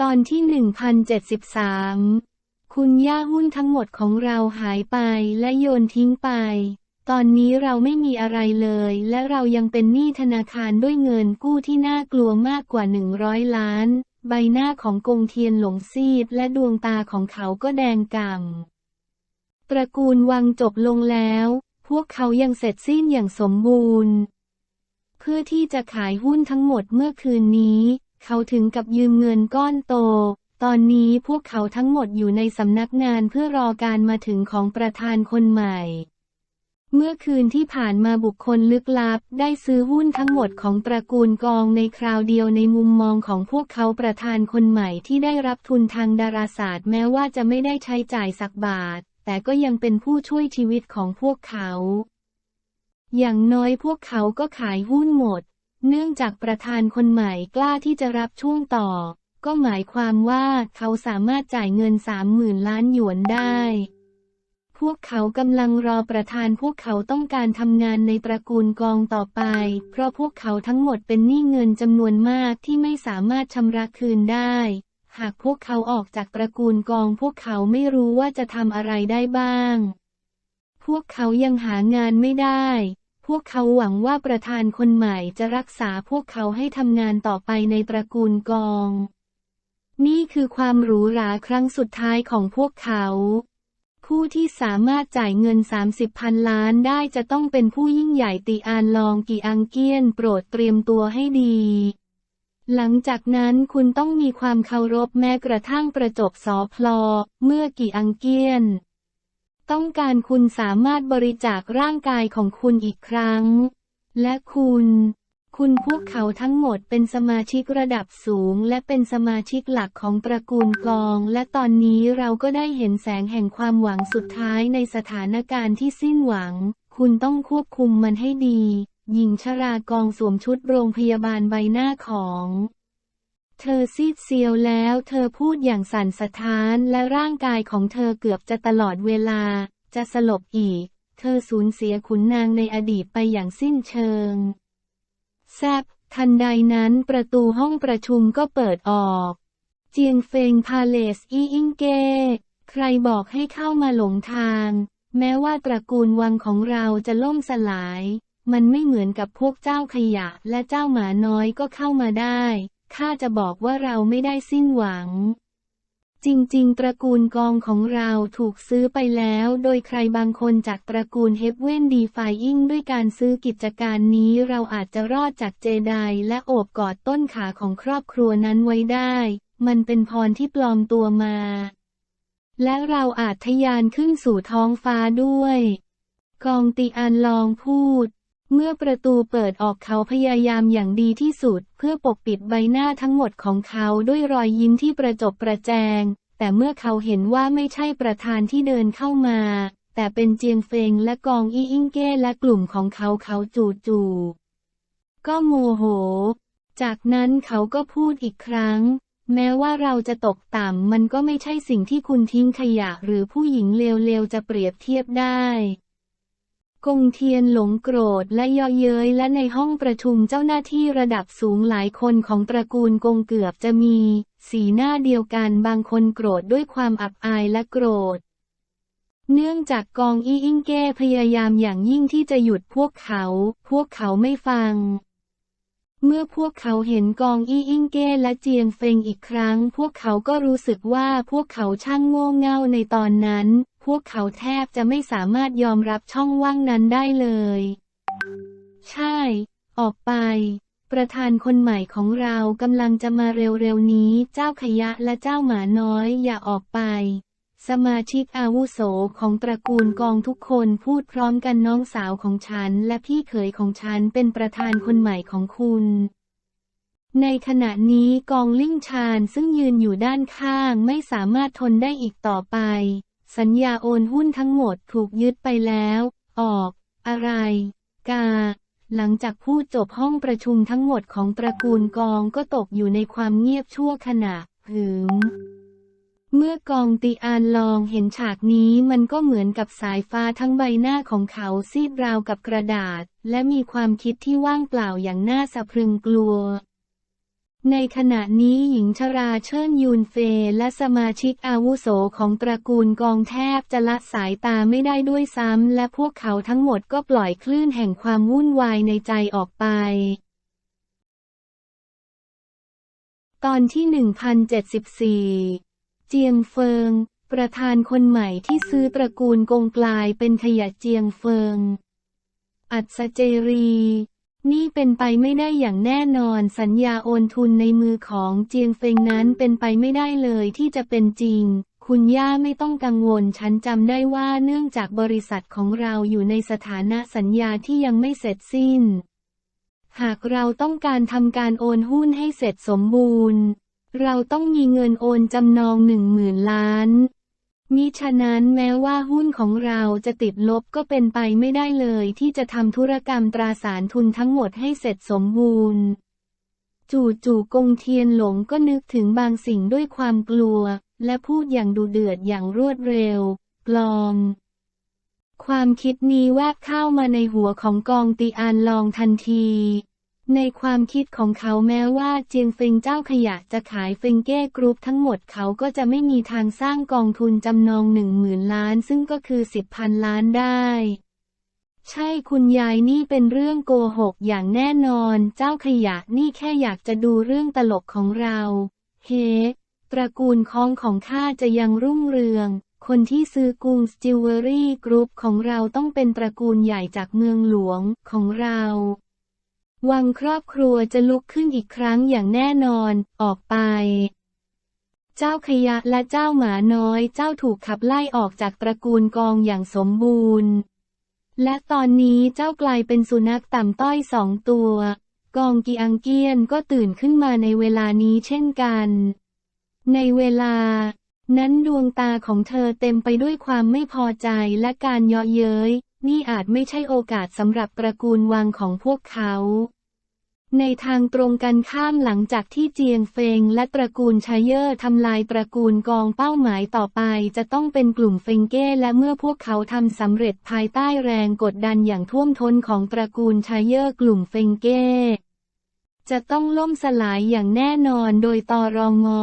ตอนที่ 1073 คุณย่าหุ้นทั้งหมดของเราหายไปและโยนทิ้งไป ตอนนี้เราไม่มีอะไรเลย และเรายังเป็นหนี้ธนาคารด้วยเงินกู้ที่น่ากลัวมากกว่า 100 ล้าน ใบหน้าของกงเทียนหลงซีดและดวงตาของเขาก็แดงก่ำตระกูลวังจบลงแล้ว พวกเขายังเสร็จสิ้นอย่างสมบูรณ์ เพื่อที่จะขายหุ้นทั้งหมดเมื่อคืนนี้ เขาถึงกับยืมเงินก้อนโต ตอนนี้พวกเขาทั้งหมดอยู่ในสำนักงานเพื่อรอการมาถึงของประธานคนใหม่ เมื่อคืนที่ผ่านมาบุคคลลึกลับ ได้ซื้อหุ้นทั้งหมดของตระกูลกองในคราวเดียวในมุมมองของพวกเขาประธานคนใหม่ที่ได้รับทุนทางดาราศาสตร์ แม้ว่าจะไม่ได้ใช้จ่ายสักบาท แต่ก็ยังเป็นผู้ช่วยชีวิตของพวกเขา อย่างน้อยพวกเขาก็ขายหุ้นหมด เนื่องจากประธานคนใหม่กล้าที่จะรับช่วงต่อ ก็หมายความว่าเขาสามารถจ่ายเงินสามหมื่นล้านหยวนได้ พวกเขากำลังรอประธานพวกเขาต้องการทำงานในตระกูลกองต่อไป เพราะพวกเขาทั้งหมดเป็นหนี้เงินจำนวนมากที่ไม่สามารถชำระคืนได้ หากพวกเขาออกจากตระกูลกองพวกเขาไม่รู้ว่าจะทำอะไรได้บ้าง พวกเขายังหางานไม่ได้ พวกเขาหวังว่าประธานคนใหม่จะรักษาพวกเขาให้ทำงานต่อไปในตระกูลกอง นี่คือความหรูหราครั้งสุดท้ายของพวกเขา ผู้ที่สามารถจ่ายเงิน 30พันล้านได้จะต้องเป็นผู้ยิ่งใหญ่ตีอานลองกีอังเกียนโปรดเตรียมตัวให้ดี หลังจากนั้นคุณต้องมีความเคารพแม้กระทั่งประจบสอพลอ เมื่อกีอังเกียน ต้องการคุณสามารถบริจาคร่างกายของคุณอีกครั้ง และคุณ คุณพวกเขาทั้งหมดเป็นสมาชิกระดับสูง และเป็นสมาชิกหลักของตระกูลกอง และตอนนี้เราก็ได้เห็นแสงแห่งความหวังสุดท้ายในสถานการณ์ที่สิ้นหวัง คุณต้องควบคุมมันให้ดี หญิงชรากองสวมชุดโรงพยาบาลใบหน้าของ เธอซีดเซียวแล้ว เธอพูดอย่างสั่นสะท้านและร่างกายของเธอเกือบจะตลอดเวลา จะสลบอีก เธอสูญเสียขุนนางในอดีตไปอย่างสิ้นเชิง แซบทันใดนั้นประตูห้องประชุมก็เปิดออก เจียงเฟงพาเลสอีอิงเก ใครบอกให้เข้ามาหลงทาง แม้ว่าตระกูลวังของเราจะล่มสลาย มันไม่เหมือนกับพวกเจ้าขยะและเจ้าหมาน้อยก็เข้ามาได้ ข้าจะบอกว่าเราไม่ได้สิ้นหวัง จริงๆ ตระกูลกองของเราถูกซื้อไปแล้ว โดยใครบางคนจากตระกูลเฮฟเวนดีไฟอิงด้วยการซื้อกิจการนี้เราอาจจะรอดจากเจไดและโอบกอดต้นขาของครอบครัวนั้นไว้ได้ มันเป็นพรที่ปลอมตัวมา และเราอาจทะยานขึ้นสู่ท้องฟ้าด้วย กองตีอันลองพูด เมื่อประตูเปิดออกเขาพยายามอย่างดีที่สุด เพื่อปกปิดใบหน้าทั้งหมดของเขาด้วยรอยยิ้มที่ประจบประแจง แต่เมื่อเขาเห็นว่าไม่ใช่ประธานที่เดินเข้ามา แต่เป็นเจียงเฟงและกองอีอิงเก้และกลุ่มของเขาเขาจูจูก็โมโห จากนั้นเขาก็พูดอีกครั้ง แม้ว่าเราจะตกต่ำมันก็ไม่ใช่สิ่งที่คุณทิ้งขยะหรือผู้หญิงเลวๆจะเปรียบเทียบได้ กงเทียนหลงโกรธและเย่อเย้ยและในห้องประชุมเจ้าหน้าที่ระดับสูงหลายคนของตระกูลกงเกือบจะมี สีหน้าเดียวกันบางคนโกรธด้วยความอับอายและโกรธ เนื่องจากกองอีอิงเก้พยายามอย่างยิ่งที่จะหยุดพวกเขา พวกเขาไม่ฟัง เมื่อพวกเขาเห็นกองอี้อิงเก้และเจียงเฟงอีกครั้ง พวกเขาก็รู้สึกว่าพวกเขาช่างโง่เง่าในตอนนั้น พวกเขาแทบจะไม่สามารถยอมรับช่องว่างนั้นได้เลย ใช่ ออกไป ประธานคนใหม่ของเรากำลังจะมาเร็วๆนี้ เจ้าขยะและเจ้าหมาน้อยอย่าออกไป สมาชิกอาวุโสของตระกูลกองทุกคนพูดพร้อมกันน้องสาวของฉัน และพี่เขยของฉันเป็นประธานคนใหม่ของคุณในขณะนี้กองลิ่งชานซึ่งยืนอยู่ด้านข้างไม่สามารถทนได้อีกต่อไป สัญญาโอนหุ้นทั้งหมดถูกยึดไปแล้ว ออก อะไร กา หลังจากพูดจบห้องประชุมทั้งหมดของตระกูลกองก็ตกอยู่ในความเงียบชั่วขณะหืมเมื่อกองตีอานลองเห็นฉากนี้มันก็เหมือนกับสายฟ้าทั้งใบหน้าของเขาซีดราวกับกระดาษ และมีความคิดที่ว่างเปล่าอย่างน่าสะพรึงกลัว ในขณะนี้หญิงชราเชิญยูนเฟยและสมาชิกอาวุโสของตระกูลกองแทบจะละสายตาไม่ได้ด้วยซ้ำและพวกเขาทั้งหมดก็ปล่อยคลื่นแห่งความวุ่นวายในใจออกไป ตอนที่ 1074 เจียงเฟิง ประธานคนใหม่ที่ซื้อตระกูลกงกลายเป็นขยะเจียงเฟิง อัศเจรี นี่เป็นไปไม่ได้อย่างแน่นอนสัญญาโอนทุนในมือของเจียงเฟงนั้นเป็นไปไม่ได้เลยที่จะเป็นจริง คุณย่าไม่ต้องกังวลฉันจำได้ว่าเนื่องจากบริษัทของเราอยู่ในสถานะสัญญาที่ยังไม่เสร็จสิ้น หากเราต้องการทำการโอนหุ้นให้เสร็จสมบูรณ์ เราต้องมีเงินโอนจำนองหนึ่งหมื่นล้าน มิฉะนั้นแม้ว่าหุ้นของเราจะติดลบก็เป็นไปไม่ได้เลยที่จะทำธุรกรรมตราสารทุนทั้งหมดให้เสร็จสมบูรณ์ จู่ๆกงเทียนหลงก็นึกถึงบางสิ่งด้วยความกลัว และพูดอย่างดูเดือดอย่างรวดเร็ว ปลอม ความคิดนี้แวบเข้ามาในหัวของกองตีอานลองทันที ในความคิดของเขาแม้ว่าเจียงเฟิงเจ้าขยะจะขายเฟิงเก้กรุ๊ปทั้งหมดเขาก็จะไม่มีทางสร้างกองทุนจำนองหนึ่งหมื่นล้านซึ่งก็คือสิบพันล้านได้ ใช่คุณยายนี่เป็นเรื่องโกหกอย่างแน่นอน เจ้าขยะนี่แค่อยากจะดูเรื่องตลกของเรา เฮ ตระกูลคองของข้าจะยังรุ่งเรือง คนที่ซื้อกุงสจิวเวอรี่กรุ๊ปของเราต้องเป็นตระกูลใหญ่จากเมืองหลวงของเรา วังครอบครัวจะลุกขึ้นอีกครั้งอย่างแน่นอน ออกไป เจ้าขยะและเจ้าหมาน้อยเจ้าถูกขับไล่ออกจากตระกูลกองอย่างสมบูรณ์ และตอนนี้เจ้ากลายเป็นสุนัขต่ำต้อยสองตัว กองกีอังเกียนก็ตื่นขึ้นมาในเวลานี้เช่นกัน ในเวลา นั้นดวงตาของเธอเต็มไปด้วยความไม่พอใจและการเยาะเย้ย นี่อาจไม่ใช่โอกาสสำหรับตระกูลวังของพวกเขา ในทางตรงกันข้ามหลังจากที่เจียงเฟงและตระกูลชายเยอร์ทำลายตระกูลกองเป้าหมายต่อไป จะต้องเป็นกลุ่มเฟงเก้และเมื่อพวกเขาทำสำเร็จภายใต้แรงกดดันอย่างท่วมท้นของตระกูลชายเยอร์กลุ่มเฟงเก้จะต้องล่มสลายอย่างแน่นอนโดยตอรองอ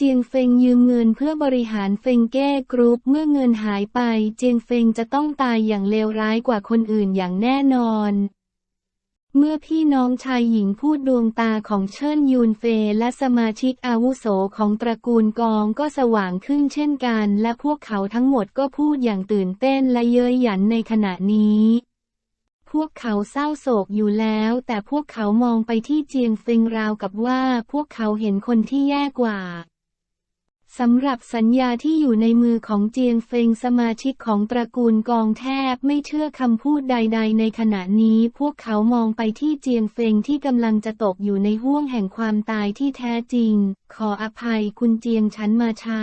เจียงเฟงยืมเงินเพื่อบริหารเฟงเก้กรุ๊ปเมื่อเงินหายไป เจียงเฟงจะต้องตายอย่างเลวร้ายกว่าคนอื่นอย่างแน่นอน เมื่อพี่น้องชายหญิงพูดดวงตาของเชิญยูนเฟและสมาชิกอาวุโสของตระกูลกองก็สว่างขึ้นเช่นกัน และพวกเขาทั้งหมดก็พูดอย่างตื่นเต้นและเย้ยหยันในขณะนี้พวกเขาเศร้าโศกอยู่แล้ว แต่พวกเขามองไปที่เจียงเฟงราวกับว่าพวกเขาเห็นคนที่แย่กว่า สำหรับสัญญาที่อยู่ในมือของเจียงเฟงสมาชิกของตระกูลกองแทบไม่เชื่อคำพูดใด ๆ ในขณะนี้พวกเขามองไปที่เจียงเฟงที่กำลังจะตกอยู่ในห้วงแห่งความตายที่แท้จริง ขออภัยคุณเจียงฉันมาช้า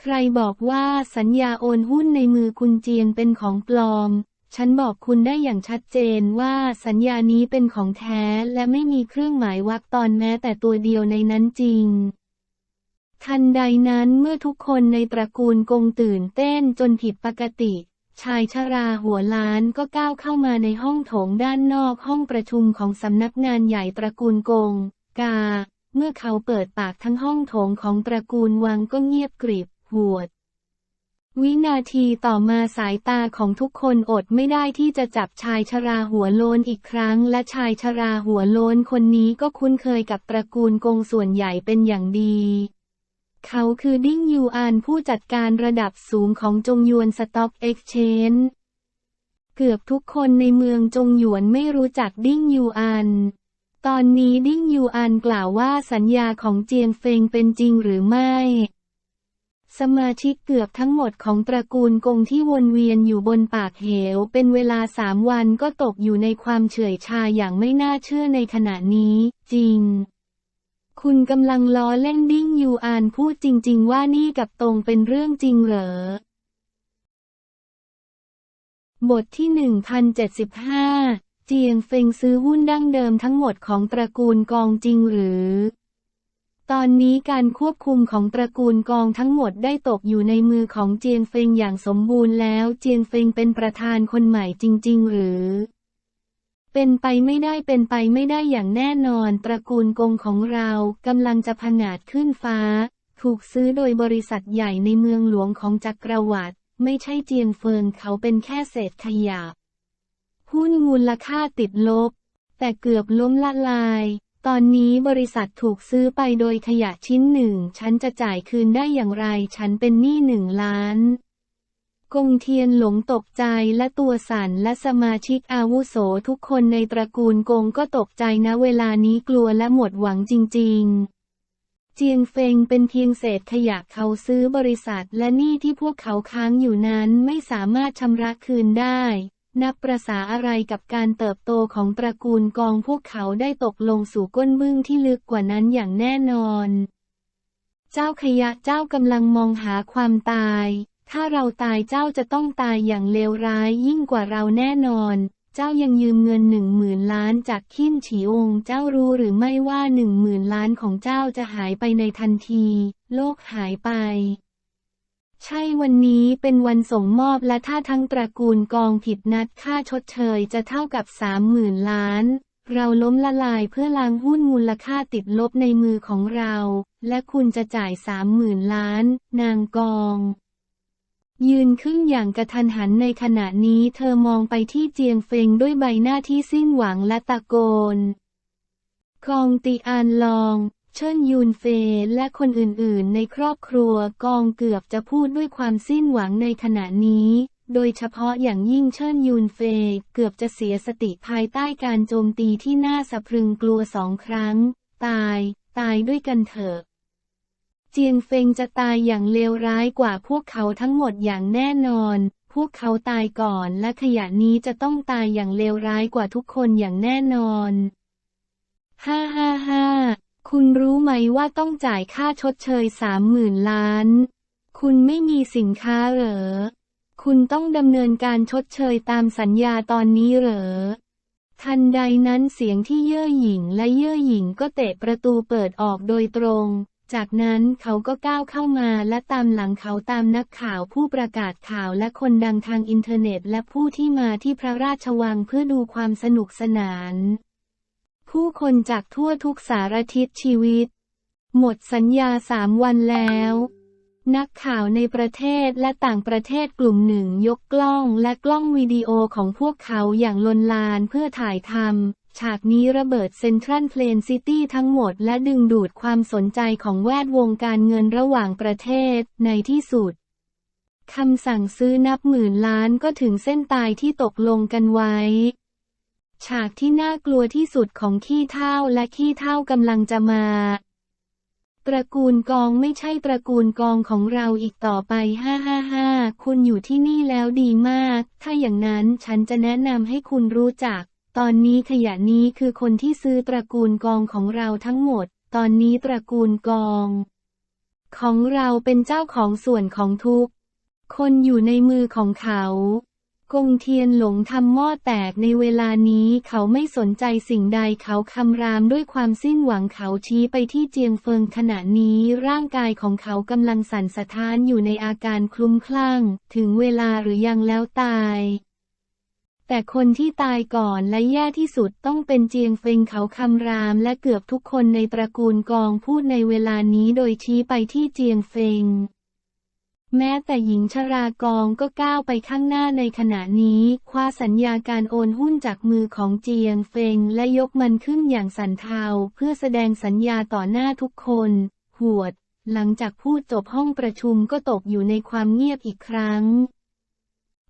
ใครบอกว่าสัญญาโอนหุ้นในมือคุณเจียงเป็นของปลอม ฉันบอกคุณได้อย่างชัดเจนว่าสัญญานี้เป็นของแท้และไม่มีเครื่องหมายวรรคตอนแม้แต่ตัวเดียวในนั้นจริง ทันใดนั้นเมื่อทุกคนในตระกูลกงตื่นเต้นจนผิดปกติ ชายชราหัวล้านก็ก้าวเข้ามาในห้องโถงด้านนอกห้องประชุมของสำนักงานใหญ่ตระกูลกง กา เมื่อเขาเปิดปากทั้งห้องโถงของตระกูลวังก็เงียบกริบหวด วินาทีต่อมาสายตาของทุกคนอดไม่ได้ที่จะจับชายชราหัวโลนอีกครั้ง และชายชราหัวโลนคนนี้ก็คุ้นเคยกับตระกูลกงส่วนใหญ่เป็นอย่างดี เขาคือดิ้งยูอานผู้จัดการระดับสูงของจงยวนสต็อกเอ็กชแนนเกือบทุกคนในเมืองจงหยวนไม่รู้จักดิ้งยูอานตอนนี้ดิ้งยูอานกล่าวว่าสัญญาของเจียงเฟงเป็นจริงหรือไม่ สมาชิกเกือบทั้งหมดของตระกูลกงที่วนเวียนอยู่บนปากเหว เป็นเวลาสามวันก็ตกอยู่ในความเฉื่อยชาอย่างไม่น่าเชื่อในขณะนี้ จริง คุณกำลังล้อเล่นดิ้งยูอานพูดจริง ๆ ว่านี่กับตรงเป็นเรื่องจริงเหรอ บทที่ 1075 เจียงเฟงซื้อหุ้นดั้งเดิมทั้งหมดของตระกูลกองจริงหรือ ตอนนี้การควบคุมของตระกูลกองทั้งหมดได้ตกอยู่ในมือของเจียงเฟงอย่างสมบูรณ์แล้ว เจียงเฟงเป็นประธานคนใหม่จริง ๆ หรือ เป็นไปไม่ได้เป็นไปไม่ได้อย่างแน่นอน ตระกูลกงของเรากำลังจะผงาดขึ้นฟ้า ถูกซื้อโดยบริษัทใหญ่ในเมืองหลวงของจักรวรรดิไม่ใช่เจียงเฟิงเขาเป็นแค่เศษขยะหุ้นมูลค่าติดลบ แต่เกือบล้มละลาย ตอนนี้บริษัทถูกซื้อไปโดยขยะชิ้นหนึ่ง ฉันจะจ่ายคืนได้อย่างไร ฉันเป็นหนี้หนึ่งล้าน กงเทียนหลงตกใจและตัวสั่นและสมาชิกอาวุโสทุกคนในตระกูลกงก็ตกใจนะเวลานี้กลัวและหมดหวังจริง ๆ เจียงเฟงเป็นเพียงเศษขยะเขาซื้อบริษัทและหนี้ที่พวกเขาค้างอยู่นั้นไม่สามารถชำระคืนได้ นับประษาอะไรกับการเติบโตของตระกูลกองพวกเขาได้ตกลงสู่ก้นบึ้งที่ลึกกว่านั้นอย่างแน่นอน เจ้าขยะเจ้ากำลังมองหาความตาย ถ้าเราตายเจ้าจะต้องตายอย่างเลวร้ายยิ่งกว่าเราแน่นอน เจ้ายังยืมเงินหนึ่งหมื่นล้านจากขิ้นฉีองเจ้ารู้หรือไม่ว่าหนึ่งหมื่นล้านของเจ้าจะหายไปในทันที โลกหายไป ใช่วันนี้เป็นวันส่งมอบและถ้าทั้งตระกูลกองผิดนัดค่าชดเชยจะเท่ากับสามหมื่นล้านเราล้มละลายเพื่อล้างหุ้นมูลค่าติดลบในมือของเรา และคุณจะจ่ายสามหมื่นล้าน นางกอง ยืนขึ้นอย่างกระทันหันในขณะนี้เธอมองไปที่เจียงเฟงด้วยใบหน้าที่สิ้นหวังและตะโกนกองตีอานลอง เชิญยูนเฟยและคนอื่นๆ ในครอบครัวกองเกือบจะพูดด้วยความสิ้นหวังในขณะนี้ โดยเฉพาะอย่างยิ่งเชิญยูนเฟยเกือบจะเสียสติภายใต้การโจมตีที่น่าสะพรึงกลัวสองครั้ง ตาย ตายด้วยกันเถอะ เจียงเฟงจะตายอย่างเลวร้ายกว่าพวกเขาทั้งหมดอย่างแน่นอน พวกเขาตายก่อนและขยะนี้จะต้องตายอย่างเลวร้ายกว่าทุกคนอย่างแน่นอน ฮ่าฮ่าฮ่าคุณรู้ไหมว่าต้องจ่ายค่าชดเชยสามหมื่นล้าน คุณไม่มีสินค้าเหรอ คุณต้องดำเนินการชดเชยตามสัญญาตอนนี้เหรอ ทันใดนั้นเสียงที่เย่อหยิ่งและเย่อหยิ่งก็เตะประตูเปิดออกโดยตรง จากนั้นเขาก็ก้าวเข้ามาและตามหลังเขาตามนักข่าวผู้ประกาศข่าวและคนดังทางอินเทอร์เน็ตและผู้ที่มาที่พระราชวังเพื่อดูความสนุกสนาน ผู้คนจากทั่วทุกสารทิศชีวิต หมดสัญญาสามวันแล้ว นักข่าวในประเทศและต่างประเทศกลุ่มหนึ่งยกกล้องและกล้องวิดีโอของพวกเขาอย่างลนลานเพื่อถ่ายทำ ฉากนี้ระเบิดเซ็นทรัลเพลนซิตี้ทั้งหมดและดึงดูดความสนใจของแวดวงการเงินระหว่างประเทศในที่สุดคำสั่งซื้อนับหมื่นล้านก็ถึงเส้นตายที่ตกลงกันไว้ ฉากที่น่ากลัวที่สุดของขี้เท่าและขี้เท่ากำลังจะมา ตระกูลกองไม่ใช่ตระกูลกองของเราอีกต่อไปฮ่าฮ่าฮ่าคุณอยู่ที่นี่แล้วดีมาก ถ้าอย่างนั้นฉันจะแนะนำให้คุณรู้จัก ตอนนี้ขยะนี้คือคนที่ซื้อตระกูลกองของเราทั้งหมด ตอนนี้ตระกูลกอง ของเราเป็นเจ้าของส่วนของทุกคนอยู่ในมือของเขา กงเทียนหลงทำหม้อแตกในเวลานี้เขาไม่สนใจสิ่งใดเขาคำรามด้วยความสิ้นหวังเขาชี้ไปที่เจียงเฟิงขณะนี้ร่างกายของเขากำลังสั่นสะท้านอยู่ในอาการคลุ้มคลั่ง ถึงเวลาหรือยังแล้วตาย แต่คนที่ตายก่อนและแย่ที่สุดต้องเป็นเจียงเฟิงเขาคำรามและเกือบทุกคนในตระกูลกองพูดในเวลานี้โดยชี้ไปที่เจียงเฟิง แม้แต่หญิงชรากองก็ก้าวไปข้างหน้าในขณะนี้ คว้าสัญญาการโอนหุ้นจากมือของเจียงเฟิงและยกมันขึ้นอย่างสันเทาเพื่อแสดงสัญญาต่อหน้าทุกคน หวด หลังจากพูดจบห้องประชุมก็ตกอยู่ในความเงียบอีกครั้ง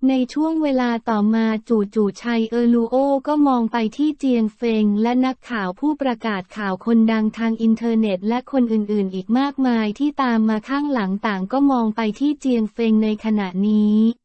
ในช่วงเวลาต่อมาจู่ๆชัยเออลูโอก็มองไปที่เจียงเฟงและนักข่าวผู้ประกาศข่าวคนดังทางอินเทอร์เน็ตและคนอื่นๆ อีกมากมายที่ตามมาข้างหลังต่างก็มองไปที่เจียงเฟงในขณะนี้